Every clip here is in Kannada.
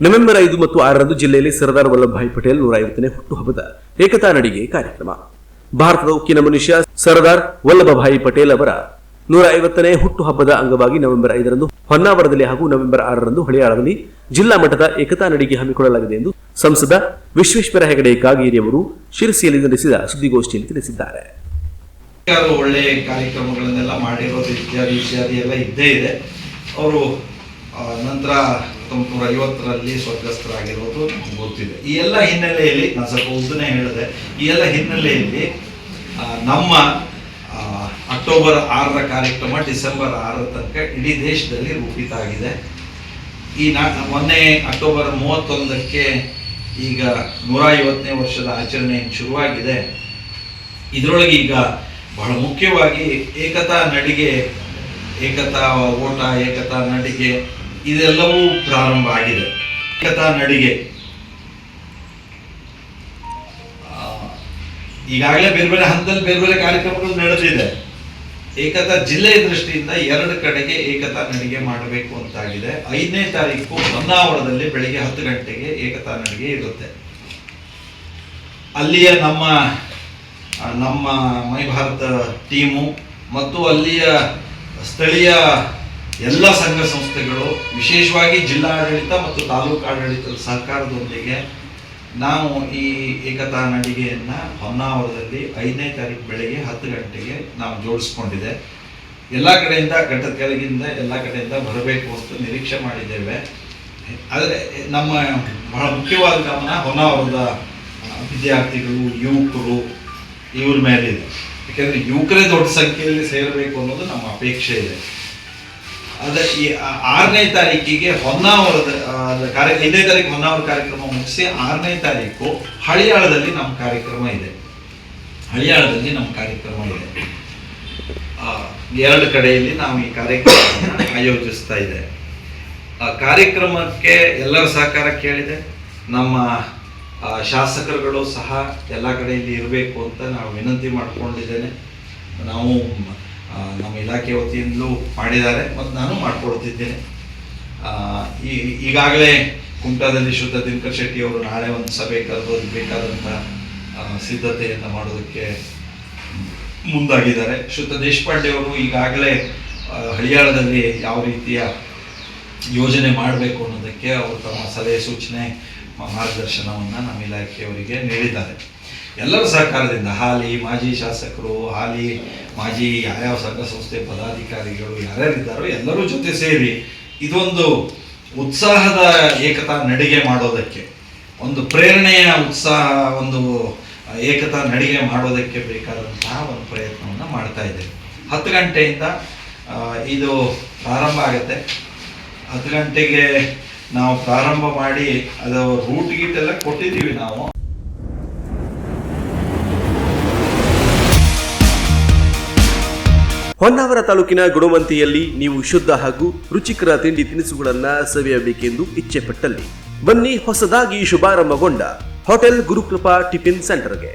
ನವೆಂಬರ್ ಐದು ಮತ್ತು ಆರರಂದು ಜಿಲ್ಲೆಯಲ್ಲಿ ಸರ್ದಾರ್ ವಲ್ಲಭಭಾಯಿ ಪಟೇಲ್ ನೂರ ಐವತ್ತನೇ ಹುಟ್ಟುಹಬ್ಬದ ಏಕತಾ ನಡಿಗೆ ಕಾರ್ಯಕ್ರಮ. ಭಾರತದ ಉಕ್ಕಿನ ಮನುಷ್ಯ ಸರ್ದಾರ್ ವಲ್ಲಭಭಾಯಿ ಪಟೇಲ್ ಅವರ ನೂರ ಐವತ್ತನೇ ಹುಟ್ಟುಹಬ್ಬದ ಅಂಗವಾಗಿ ನವೆಂಬರ್ ಐದರಂದು ಹೊನ್ನಾವರದಲ್ಲಿ ಹಾಗೂ ನವೆಂಬರ್ ಆರರಂದು ಹಳಿಯಾಳದಲ್ಲಿ ಜಿಲ್ಲಾ ಮಟ್ಟದ ಏಕತಾ ನಡಿಗೆ ಹಮ್ಮಿಕೊಳ್ಳಲಾಗಿದೆ ಎಂದು ಸಂಸದ ವಿಶ್ವೇಶ್ವರ ಹೆಗಡೆ ಕಾಗೇರಿಯವರು ಶಿರಸಿಯಲ್ಲಿ ನಡೆಸಿದ ಸುದ್ದಿಗೋಷ್ಠಿಯಲ್ಲಿ ತಿಳಿಸಿದ್ದಾರೆ. ಒಳ್ಳೆಯ ಒಳ್ಳೆ ಕಾರ್ಯಕ್ರಮಗಳನ್ನೆಲ್ಲ ಮಾಡಿರೋದು ಇತ್ಯಾದಿ ಇತ್ಯಾದಿ ಎಲ್ಲ ಇದ್ದೇ ಇದೆ. ಅವರು ನಂತರ ಹತ್ತೊಂಬತ್ತು ಐವತ್ತರಲ್ಲಿ ಸ್ವರ್ಗಸ್ಥರಾಗಿರೋದು ಗೊತ್ತಿದೆ. ಈ ಎಲ್ಲ ಹಿನ್ನೆಲೆಯಲ್ಲಿ ನಾನು ಸ್ವಲ್ಪ ಉದ್ದನೇ ಹೇಳಿದೆ. ಈ ಎಲ್ಲ ಹಿನ್ನೆಲೆಯಲ್ಲಿ ನಮ್ಮ ಅಕ್ಟೋಬರ್ ಆರರ ಕಾರ್ಯಕ್ರಮ ಡಿಸೆಂಬರ್ ಆರರ ತನಕ ಇಡೀ ದೇಶದಲ್ಲಿ ರೂಪಿತ ಆಗಿದೆ. ಈ ನಾ, ಮೊನ್ನೆ ಅಕ್ಟೋಬರ್ ಮೂವತ್ತೊಂದಕ್ಕೆ ಈಗ ನೂರ ಐವತ್ತನೇ ವರ್ಷದ ಆಚರಣೆ ಶುರುವಾಗಿದೆ. ಇದರೊಳಗೆ ಈಗ ಬಹಳ ಮುಖ್ಯವಾಗಿ ಏಕತಾ ನಡಿಗೆ, ಏಕತಾ ಓಟ, ಏಕತಾ ನಡಿಗೆ ಇದೆಲ್ಲವೂ ಪ್ರಾರಂಭ ಆಗಿದೆ. ಏಕತಾ ನಡಿಗೆ. ಈಗಾಗಲೇ ಬೇರೆ ಬೇರೆ ಹಂತದಲ್ಲಿ ಬೇರೆ ಬೇರೆ ಕಾರ್ಯಕ್ರಮಗಳು ನಡೆದಿದೆ. ಏಕತಾ ಜಿಲ್ಲೆಯ ದೃಷ್ಟಿಯಿಂದ ಎರಡು ಕಡೆಗೆ ಏಕತಾ ನಡಿಗೆ ಮಾಡಬೇಕು ಅಂತಾಗಿದೆ. ಐದನೇ ತಾರೀಕು ಹೊನ್ನಾವರದಲ್ಲಿ ಬೆಳಿಗ್ಗೆ ಹತ್ತು ಗಂಟೆಗೆ ಏಕತಾ ನಡಿಗೆ ಇರುತ್ತೆ. ಅಲ್ಲಿಯ ನಮ್ಮ ನಮ್ಮ ಮೈ ಭಾರತ ಟೀಮು ಮತ್ತು ಅಲ್ಲಿಯ ಸ್ಥಳೀಯ ಎಲ್ಲ ಸಂಘ ಸಂಸ್ಥೆಗಳು, ವಿಶೇಷವಾಗಿ ಜಿಲ್ಲಾಡಳಿತ ಮತ್ತು ತಾಲೂಕು ಆಡಳಿತದ ಸಹಕಾರದೊಂದಿಗೆ ನಾವು ಈ ಏಕತಾ ನಡಿಗೆಯನ್ನು ಹೊನ್ನಾವರದಲ್ಲಿ ಐದನೇ ತಾರೀಕು ಬೆಳಗ್ಗೆ ಹತ್ತು ಗಂಟೆಗೆ ನಾವು ಜೋಡಿಸ್ಕೊಂಡಿದೆ. ಎಲ್ಲ ಕಡೆಯಿಂದ, ಘಟ್ಟದ ಕೆಳಗಿಂದ ಎಲ್ಲ ಕಡೆಯಿಂದ ಬರಬೇಕು ಅಂತ ನಿರೀಕ್ಷೆ ಮಾಡಿದ್ದೇವೆ. ಆದರೆ ನಮ್ಮ ಬಹಳ ಮುಖ್ಯವಾದ ಗಮನ ಹೊನ್ನಾವರದ ವಿದ್ಯಾರ್ಥಿಗಳು, ಯುವಕರು ಇವ್ರ ಮೇಲಿದೆ. ಯಾಕೆಂದರೆ ಯುವಕರೇ ದೊಡ್ಡ ಸಂಖ್ಯೆಯಲ್ಲಿ ಸೇರಬೇಕು ಅನ್ನೋದು ನಮ್ಮ ಅಪೇಕ್ಷೆ ಇದೆ. ಅದೇ ಈ ಆರನೇ ತಾರೀಕಿಗೆ ಹೊನ್ನಾವರದ ಕಾರ್ಯ, ಐದನೇ ತಾರೀಕು ಹೊನ್ನಾವರ ಕಾರ್ಯಕ್ರಮ ಮುಗಿಸಿ ಆರನೇ ತಾರೀಕು ಹಳಿಯಾಳದಲ್ಲಿ ನಮ್ಮ ಕಾರ್ಯಕ್ರಮ ಇದೆ. ಹಳಿಯಾಳದಲ್ಲಿ ನಮ್ಮ ಕಾರ್ಯಕ್ರಮ ಇದೆ. ಎರಡು ಕಡೆಯಲ್ಲಿ ನಾವು ಈ ಕಾರ್ಯಕ್ರಮವನ್ನು ಆಯೋಜಿಸ್ತಾ ಇದೆ. ಆ ಕಾರ್ಯಕ್ರಮಕ್ಕೆ ಎಲ್ಲರ ಸಹಕಾರ ಕೇಳಿದೆ. ನಮ್ಮ ಶಾಸಕರುಗಳು ಸಹ ಎಲ್ಲ ಕಡೆಯಲ್ಲಿ ಇರಬೇಕು ಅಂತ ನಾವು ವಿನಂತಿ ಮಾಡಿಕೊಂಡಿದ್ದೇನೆ. ನಾವು ನಮ್ಮ ಇಲಾಖೆ ವತಿಯಿಂದಲೂ ಮಾಡಿದ್ದಾರೆ ಮತ್ತು ನಾನು ಮಾಡಿಕೊಡ್ತಿದ್ದೇನೆ. ಈ, ಈಗಾಗಲೇ ಕುಮಟಾದಲ್ಲಿ ಶುದ್ಧ ದಿನಕರ್ ಶೆಟ್ಟಿ ಅವರು ನಾಳೆ ಒಂದು ಸಭೆ ಕರೆದು ಬೇಕಾದಂಥ ಸಿದ್ಧತೆಯನ್ನು ಮಾಡೋದಕ್ಕೆ ಮುಂದಾಗಿದ್ದಾರೆ. ಶುದ್ಧ ದೇಶಪಾಂಡೆ ಅವರು ಈಗಾಗಲೇ ಹಳಿಯಾಳದಲ್ಲಿ ಯಾವ ರೀತಿಯ ಯೋಜನೆ ಮಾಡಬೇಕು ಅನ್ನೋದಕ್ಕೆ ಅವರು ತಮ್ಮ ಸಲಹೆ ಸೂಚನೆ, ಮಾರ್ಗದರ್ಶನವನ್ನು ನಮ್ಮ ಇಲಾಖೆಯವರಿಗೆ ನೀಡಿದ್ದಾರೆ. ಎಲ್ಲರ ಸಹಕಾರದಿಂದ, ಹಾಲಿ ಮಾಜಿ ಶಾಸಕರು, ಹಾಲಿ ಮಾಜಿ ಯಾವ್ಯಾವ ಸಂಘ ಸಂಸ್ಥೆ ಪದಾಧಿಕಾರಿಗಳು ಯಾರ್ಯಾರಿದ್ದಾರೋ ಎಲ್ಲರೂ ಜೊತೆ ಸೇರಿ ಇದೊಂದು ಉತ್ಸಾಹದ ಏಕತಾ ನಡಿಗೆ ಮಾಡೋದಕ್ಕೆ, ಒಂದು ಪ್ರೇರಣೆಯ ಉತ್ಸಾಹ, ಒಂದು ಏಕತಾ ನಡಿಗೆ ಮಾಡೋದಕ್ಕೆ ಬೇಕಾದಂತಹ ಒಂದು ಪ್ರಯತ್ನವನ್ನು ಮಾಡ್ತಾ ಇದ್ದೇವೆ. ಹತ್ತು ಗಂಟೆಯಿಂದ ಇದು ಪ್ರಾರಂಭ ಆಗುತ್ತೆ. ಹತ್ತು ಗಂಟೆಗೆ ನಾವು ಪ್ರಾರಂಭ ಮಾಡಿ ಅದು ರೂಟ್ ಗೀಟ್ ಎಲ್ಲ ಕೊಟ್ಟಿದ್ದೀವಿ ನಾವು. ಹೊನ್ನಾವರ ತಾಲೂಕಿನ ಗುಣವಂತಿಯಲ್ಲಿ ನೀವು ಶುದ್ಧ ಹಾಗೂ ರುಚಿಕರ ತಿಂಡಿ ತಿನಿಸುಗಳನ್ನ ಸವಿಯಬೇಕೆಂದು ಇಚ್ಛೆ ಪಟ್ಟಲ್ಲಿ ಬನ್ನಿ ಹೊಸದಾಗಿ ಶುಭಾರಂಭಗೊಂಡ ಹೋಟೆಲ್ ಗುರುಕೃಪಾ ಟಿಫಿನ್ ಸೆಂಟರ್ಗೆ.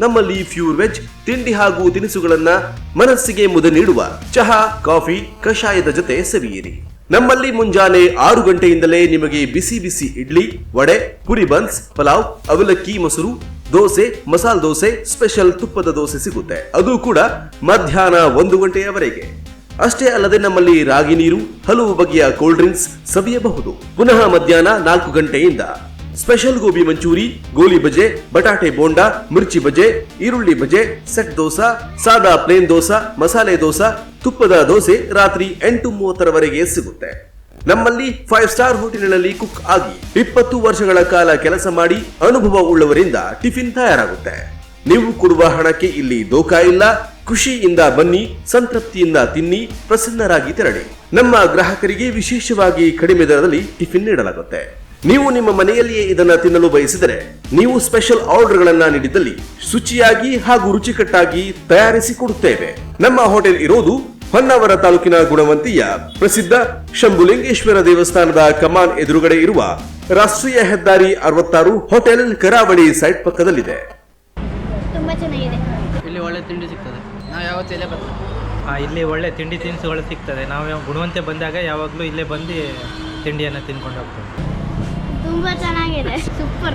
ನಮ್ಮಲ್ಲಿ ಫ್ಯೂರ್ ವೆಜ್, ತಿಂಡಿ ಹಾಗೂ ತಿನಿಸುಗಳನ್ನ ಮನಸ್ಸಿಗೆ ಮುದ ನೀಡುವ ಚಹಾ, ಕಾಫಿ, ಕಷಾಯದ ಜೊತೆ ಸವಿಯಿರಿ. ನಮ್ಮಲ್ಲಿ ಮುಂಜಾನೆ ಆರು ಗಂಟೆಯಿಂದಲೇ ನಿಮಗೆ ಬಿಸಿ ಬಿಸಿ ಇಡ್ಲಿ, ವಡೆ ಪುರಿ ಬನ್ಸ್, ಪಲಾವ್, ಅವಲಕ್ಕಿ, ಮೊಸರು ದೋಸೆ, ಮಸಾಲ ದೋಸೆ ಸ್ಪೆಷಲ್ ತುಪ್ಪದ ದೋಸೆ ಸಿಗುತ್ತೆ. ಅದು ಕೂಡ ಮಧ್ಯಾಹ್ನ ಒಂದು ಗಂಟೆಯವರೆಗೆ. ಅಷ್ಟೇ ಅಲ್ಲದೆ ನಮ್ಮಲ್ಲಿ ರಾಗಿ ನೀರು, ಹಲವು ಬಗೆಯ ಕೋಲ್ಡ್ ಡ್ರಿಂಕ್ಸ್ ಸವಿಯಬಹುದು. ಪುನಃ ಮಧ್ಯಾಹ್ನ ನಾಲ್ಕು ಗಂಟೆಯಿಂದ. ಸ್ಪೆಷಲ್ ಗೋಬಿ ಮಂಚೂರಿ, ಗೋಲಿ ಬಜೆ, ಬಟಾಟೆ ಬೋಂಡಾ, ಮಿರ್ಚಿ ಬಜೆ, ಈರುಳ್ಳಿ ಬಜೆ, ಸೆಟ್ ದೋಸಾ, ಸಾದಾ ಪ್ಲೇನ್ ದೋಸಾ, ಮಸಾಲೆ ದೋಸಾ, ತುಪ್ಪದ ದೋಸೆ ರಾತ್ರಿ ಎಂಟು ಮೂವತ್ತರವರೆಗೆ ಸಿಗುತ್ತೆ. ನಮ್ಮಲ್ಲಿ ಫೈವ್ ಸ್ಟಾರ್ ಹೋಟೆಲ್ನಲ್ಲಿ ಕುಕ್ ಆಗಿ ಇಪ್ಪತ್ತು ವರ್ಷಗಳ ಕಾಲ ಕೆಲಸ ಮಾಡಿ ಅನುಭವ ಉಳ್ಳವರಿಂದ ಟಿಫಿನ್ ತಯಾರಾಗುತ್ತೆ. ನೀವು ಕೊಡುವ ಹಣಕ್ಕೆ ಇಲ್ಲಿ ದೋಖಾ ಇಲ್ಲ, ಖುಷಿಯಿಂದ ಬನ್ನಿ, ಸಂತೃಪ್ತಿಯಿಂದ ತಿನ್ನಿ, ಪ್ರಸನ್ನರಾಗಿ ತೆರಳಿ. ನಮ್ಮ ಗ್ರಾಹಕರಿಗೆ ವಿಶೇಷವಾಗಿ ಕಡಿಮೆ ದರದಲ್ಲಿ ಟಿಫಿನ್ ನೀಡಲಾಗುತ್ತೆ. ನೀವು ನಿಮ್ಮ ಮನೆಯಲ್ಲಿಯೇ ಇದನ್ನ ತಿನ್ನಲು ಬಯಸಿದರೆ ನೀವು ಸ್ಪೆಷಲ್ ಆರ್ಡರ್ಗಳನ್ನು ನೀಡಿದಲ್ಲಿ ಶುಚಿಯಾಗಿ ಹಾಗೂ ರುಚಿಕಟ್ಟಾಗಿ ತಯಾರಿಸಿ ಕೊಡುತ್ತೇವೆ. ನಮ್ಮ ಹೋಟೆಲ್ ಇರೋದು ಹೊನ್ನಾವರ ತಾಲೂಕಿನ ಗುಣವಂತಿಯ ಪ್ರಸಿದ್ಧ ಶಂಭುಲಿಂಗೇಶ್ವರ ದೇವಸ್ಥಾನದ ಕಮಾನ್ ಎದುರುಗಡೆ ಇರುವ ರಾಷ್ಟ್ರೀಯ ಹೆದ್ದಾರಿ ಅರವತ್ತಾರು ಹೋಟೆಲ್ ಕರಾವಳಿ ಸೈಟ್ ಪಕ್ಕದಲ್ಲಿದೆ. ತುಂಬಾ ಚೆನ್ನಾಗಿದೆ. ಇಲ್ಲಿ ಒಳ್ಳೆ ತಿಂಡಿ ಸಿಗ್ತದೆ. ನಾವು ಯಾವತ್ತೂ ಇಲ್ಲೇ ಬರ್ತೀವಿ. ಆ, ಇಲ್ಲಿ ಒಳ್ಳೆ ತಿಂಡಿ ತಿನಿಸುಗಳು ಸಿಗ್ತದೆ. ನಾವು ಯಾವ- ಗುಣವಂತೆ ಬಂದಾಗ ಯಾವಾಗಲೂ ಇಲ್ಲೇ ಬಂದು ತಿಂಡಿಯನ್ನು ತಿನ್ಕೊಂಡು ಹೋಗ್ತೇವೆ. ತುಂಬಾ ಚೆನ್ನಾಗಿದೆ. Super.